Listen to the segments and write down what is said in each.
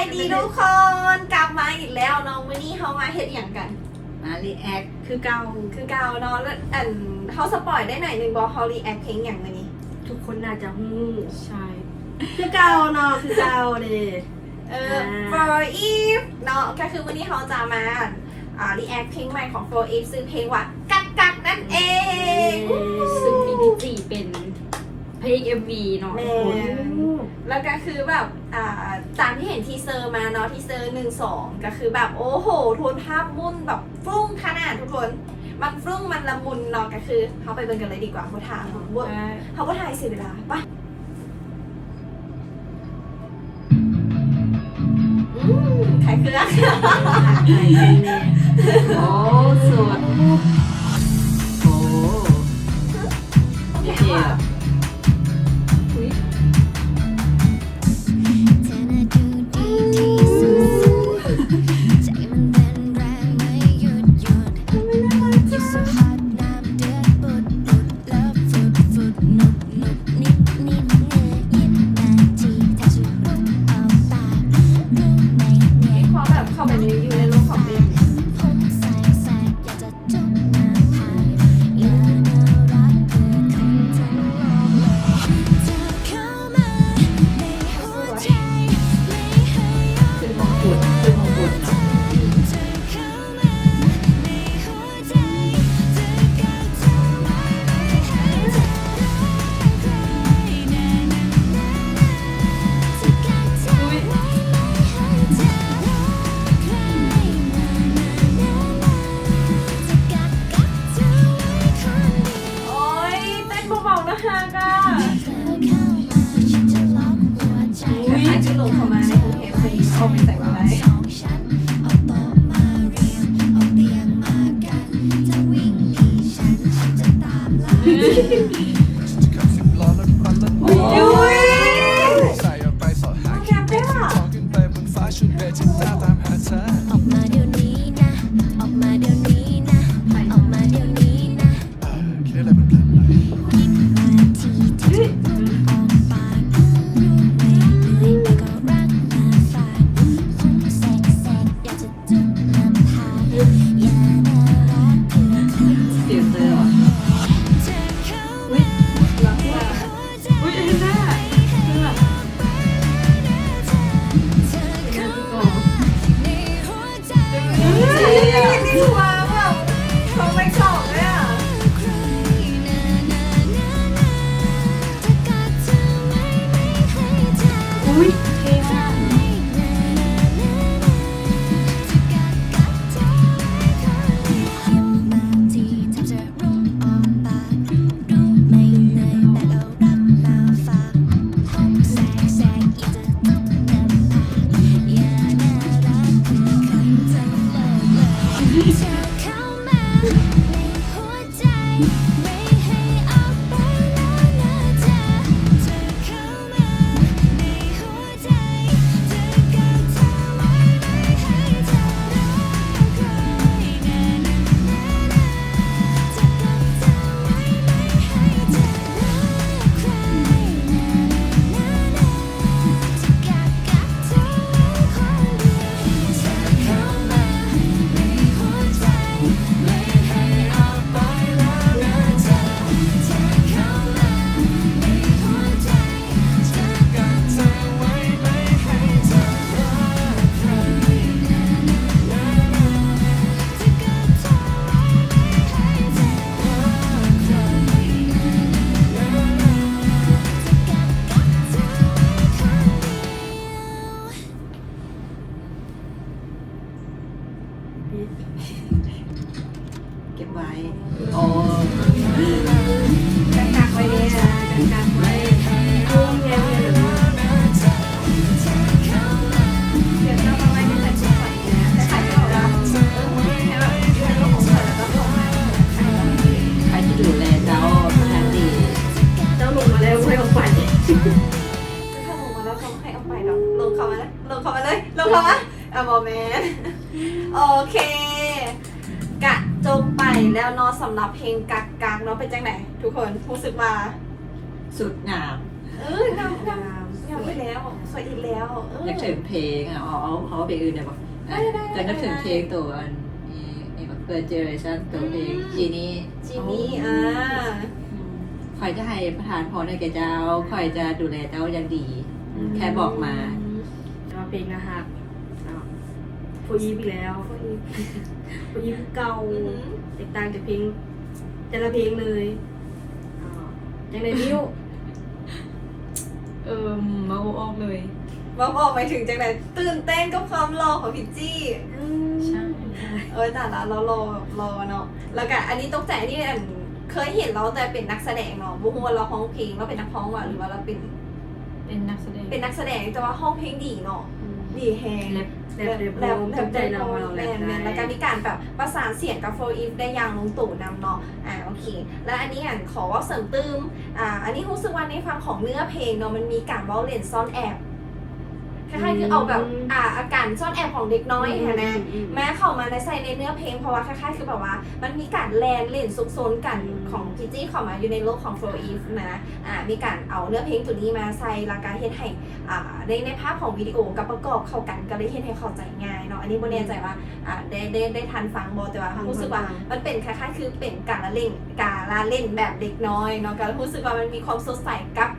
ายดีทุกคนกลับมาอีกแล้วน้องวันนี้เขามาเฮ็ดอย่างกัน มารีแอคคือเก่าคือเก่าเนาะแล้วอันเขาสปอยได้ไหนหนึ่งบอกเขารีแอคเพลงอย่างวันนี้ ทุกคนน่าจะหู้ใช่ คือเก่าเนาะคือเก่าเลยเออ for if เนาะก็คือวันนี้เขาจะมาอ่ารีแอคเพลงใหม่ของ for if ซึ่งเพลงว่ากักกักนั่นเองซึ่งมีดีจีเป็น พลงเอกเอ็มวีเนาะแแล้วก็คือแบบตามที่เห็นทีเซอร์มาเนาะทีเซอร์หนึ่งสองก็คือแบบโอ้โหโทนภาพมุ่นแบบฟุ้งขนาดทุกคน มันฟุ้งมันละมุนเนาะก็คือเขาไปเบิ่งกันเลยดีกว่าเขาถามเขาบ่เขาบ่ถ่ายเสียเวลาไปะขายเครื่อง โอ้ ออกมาเดี๋ยวนี้นะ ออกมาเดี๋ยวนี้ เหรออะบอแมนโอเค กะจบไปแล้วนอนสำหรับเพลงกักกักเนาะไป็จังไหนทุกคนรู้สึกว่า สุดงามเอองามงามงามไปแล้วสวยอีกแล้วอยากกถึงเพลงอ๋ะเอาเอาเอาเพลงอื่นเนี่ยบอกได้ได้แต่นึกถึงเพลงตัวอันนี้ไอ้เกิร์เจเนอเรชั่นตัวเพลงจีนี่จีนี่อ่าคอยจะให้ประธานพรให้แกเจ้าคอยจะดูแลเจ้าอย่างดี แค่บอกมาเพลงนะคะ ฟอีฟอีกแล้วโฟอีฟเก่าอือหือแตกต่างจากเพลงแต่ละเพลงเลยอ่าอย่างในนิ้วเออมาโอออกเลยว่าบอกไปถึงจังไหนตื่นเต้นกับความรอของพี่จี้ใช่เออแต่ละเรารอรอเนาะแล้วก็อันนี้ตกใจที่อันเคยเห็นเราแต่เป็นนักแสดงเนาะบุหัวาเราห้องเพลงเราเป็นนักร้องว่ะหรือว่าเราเป็น เป็นนักแสดงเป็นนักแสดงแต่ว่าห้องเพลงดีเนาะ ดีแฮงแรปแรปแรปแรแรปปแรจปใจเราเราแรแมปนแมนแล้วก็ได้มีการแบบประสานเสียงกับโฟอีฟได้อย่างลงตู่นำเนาะอ่าโอเค แล้วอันนี้อ่านขอว่าเสริมตืมอ่าอันนี้รู้สึกว่าในฟังของเนื้อเพลงเนาะมันมีการเว้าเล่นซ่อนแอบ คล้ายๆคือเอาแบบอ่าอาการซ่อนแอบของเด็กน้อยค่ะนะแม้เข้ามาในใส่ในเนื้อเพลงเพราะว่าคล้ายๆคือแบบว่า มันมีการแลนเล่นซุกซนกันของพีจี้เข้ามาอยู่ในโลกของโฟอีฟนะอ่ามีการเอาเนื้อเพลงตัวนี้มาใส่และการเฮ็ดให้อ่าในในภาพของวิดีโอกับประกอบเข้ากันก็เลยเฮ็ดให้เข้าใจง่ายเนาะอันนี้โบแน่ใจว่าอ่าได้ได้ได้ทันฟังบอแต่ว่ารู้สึกว่ามันเป็นคล้ายๆคือเป็นการละเล่นการละเล่นแบบเด็กน้อยเนาะก็รู้สึกว่ามันมีความสดใสกับ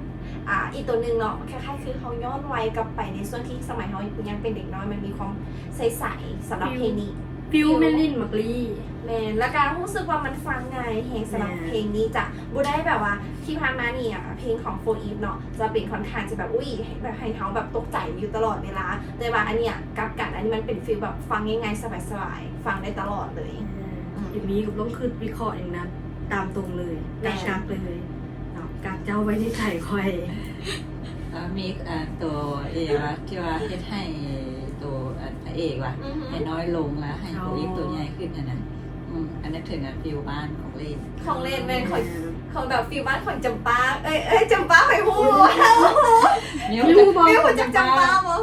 อ่าอีกตัวหนึ่งเนาะคล้ายๆคือเขาย้อนวัยกลับไปในส่วนที่สมัยเขายังเป็นเด็กน้อยมันมีความใสๆสำหรับเพลงนี้ฟิวเมลินมักลี่แมนและการรู้สึกว่ามันฟังง่ายเพลงสำหรับแม่นเพลงนี้จะบูได้แบบว่าที่ผ่านมานี่อะเพลงของโฟอีฟเนาะจะเป็นค่อนข้างจะแบบอุ้ยแบบให้เขาแบบตกใจอยู่ตลอดเวลาแต่ว่าอันเนี้ยกลับกันอันนี้มันเป็นฟีลแบบฟังง่ายๆสบายๆฟังได้ตลอดเลยอย่างนี้ก็ต้องคือวิเคราะห์อย่างนั้นตามตรงเลยแม่กักกักเลยเนาะ กักเจ้าไว้ในไข่คอยแล้วมีอ่าตัวเอกว่าที่ว่าเฮ็ดให้ตัวอ่าพระเอกว่ะอือหือให้น้อยลงแล้วให้ตัวเอกตัวใหญ่ขึ้นอันนั้นอืมอันนั้นถึงอะฟิวบ้านของเล่นของเล่นแมนของของแบบฟีลบ้านของจำปาเอ้ยเอ้ยจำปาไปพูดว่ามิวมิวบอกไม่คนจากจำปาบ่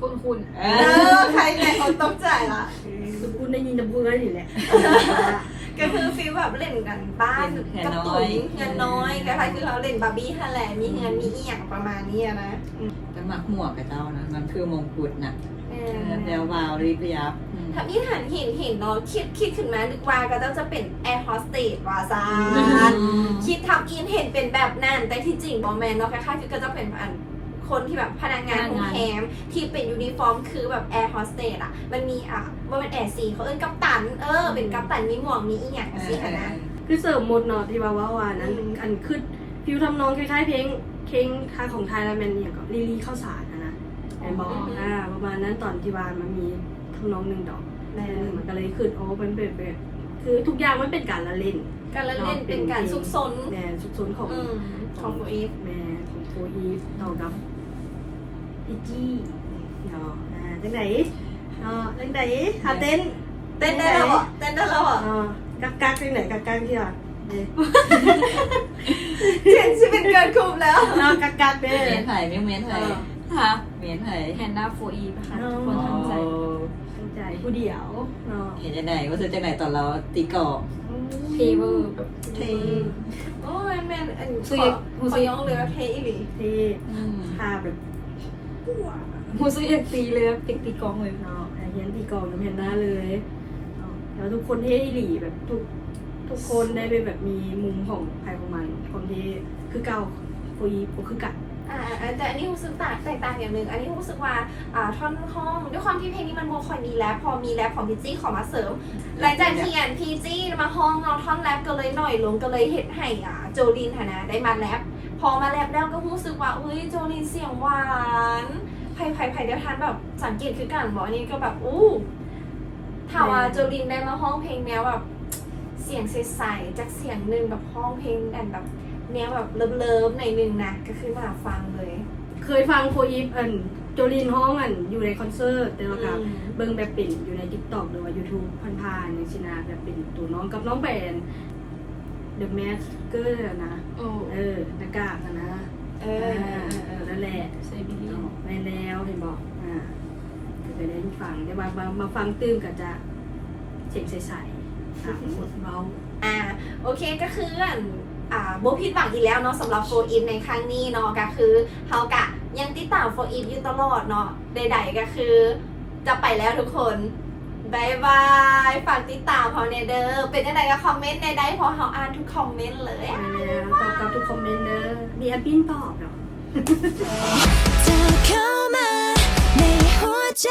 คุณคุณเอเอออใครไงเขาตกใจละคือพูดได้ยินจะพูดกันนี่แหละ ก็คือฟีลแบบเล่นกันบ้านกระตุ้นเงินน้อยคล้ายๆคือเขาเล่นบาร์บี้ฮันแหละมีเงินมีอีหยังประมาณนี้อะนะแต่หมักหมวกกับเจ้านะมันคือมงกุฎน่ะเอเอออแนววาวรีบยับอืมถ้ามีหันเห็นเห็นเนาะคิดคิดขึ้นมานึกว่าก็ต้องจะเป็นแอร์โฮสเตสว่าซาอืมคิดทำอินเห็นเป็นแบบนั้นแต่ที่จริงบอแมนเนาะคล้ายๆคือก็จะเป็นอัน คนที่แบบพนักงานโรงแรมที่เป็นยูนิฟอร์มคือแบบแอร์โฮสเตสอะมันมีอะว่าเป็นแอร์ซีเขาเอิ้นกัปตันเออเป็นกัปตันมีหมวกมีอีหยังเอสิอเอคะอนะคือเสริมหมดเนาะที่ว่าว่าว่านั้นอืมอันคือฟิวทำนองคล้ายๆเพลงเพลงทางของไทยแล้วแมนอย่างกับลิลี่ข้าวสารนะนะแอนบอกอ่าประมาณนั้นตอนที่ว่ามันมีทำนองหนึ่งดอกแม่เออมันก็เลยขึ้นโอ้เป็นแบบแบบคือทุกอย่างมันเป็นการละเล่นการละเล่นเป็นการซุกซนแม่ซุกซนของอืมของโฟอีฟแม่ของโฟอีฟต่อกับ พี่จี้เนาะอ่าจังไหนเนาะจังไหนหาเต้นเต้นได้แล้วเหรอเต้นได้แล้วเหรอเนาะกักกักจังไหนกักกักที่อะเด้เห็นชีวิตเกินคุมแล้วเนาะกักกักเด้เมียนไผ่ไม่เมียนไผ่เออฮะเมียนไผ่แฮนด้าโฟอีฟค่ะอ๋อทุกคนตั้งใจตั้งใจผู้เดียวเนาะเห็นยังไงว่าจะจังไหนตอนเราตีกรอบเทเวอร์แบบเทโอ้ยแม่อันซื้ขออขอยองเลยว่าเทอีหลีที่อืมภาพแบบ มูซื้อเอกตีเลยแบบติกตีกลองเลยเนาะเห็นที่กองอยู่เห็นหน้าเลยเนาะแล้วทุกคนเท่หลีแบบทุกทุกคนได้ไปแบบมีมุมของใครของมันความเท่คือเก่าโฟอีฟก็คือกันอ่าอ่าแต่อันนี้รู้สึกต่างแตกต่างอย่างหนึ่งอันนี้รู้สึกว่าอ่าท่อนห้องด้วยความที่เพลงนี้มันโมคอยมีแรปพอมีแรปของพีจี้ขอมาเสริมหลังจากที่อันพีจี้มาห้องเอาท่อนแรปก็เลยหน่อยลงก็เลยเห็นให้อ่าโจลินฐานะได้มาแรป พอมาแรปแล้วก็รู้สึกว่าอุ้ยโจลินเสียงหวานไผ่ไผ่ไผ่เดี๋ยวทานแบบสังเกตคือกันบอกอันนี้ก็แบบอู้ถามว่าโจลินได้มาห้องเพลงแนวแบบเสียงใสๆจากเสียงหนึ่งแบบห้องเพลงอันแบบแนวแบบเลิฟๆในอยหนึ่งนะก็คือมาฟังเลย เคยฟังโฟอีฟอันโจลินห้องอันอยู่ในคอนเสิร์ตแต่ว่ากับอืมเบิ่งแบบเป็นอยู่ใน TikTok หรือว่า YouTube ผ่านๆอย่างชินาแบบเป็นตัวน้องกับน้องแบน The Masker อะนะ โอ้เออหน้ากากอะนะเอเอออเออนั่นแหละใส่บิลลี่เอาแม่นแล้วเห็นบอกอ่าก็จะได้ฟังแต่ว่ามามาฟังตื้มก็จะเสียงใสๆอะหมดเบา อ่าโอเคก็คืออันอ่าโบผิดหวังอีกแล้วเนาะสำหรับโฟอินในครั้งนี้เนาะก็คือเขากะยังติดตามโฟอีฟอยู่ตลอดเนาะใดๆก็คือ จะไปแล้วทุกคน บายบายฝากติดตามเขาเนเดอร์เป็นยังไงก็คอมเมนต์ในได้เพราะเขาอ่านทุกคอมเมนต์เลยไปแล้วตอบกับทุกคอมเมนต์เด้อมีแอปปิ้นตอบเนาะเธอเข้ามาในหัวใจ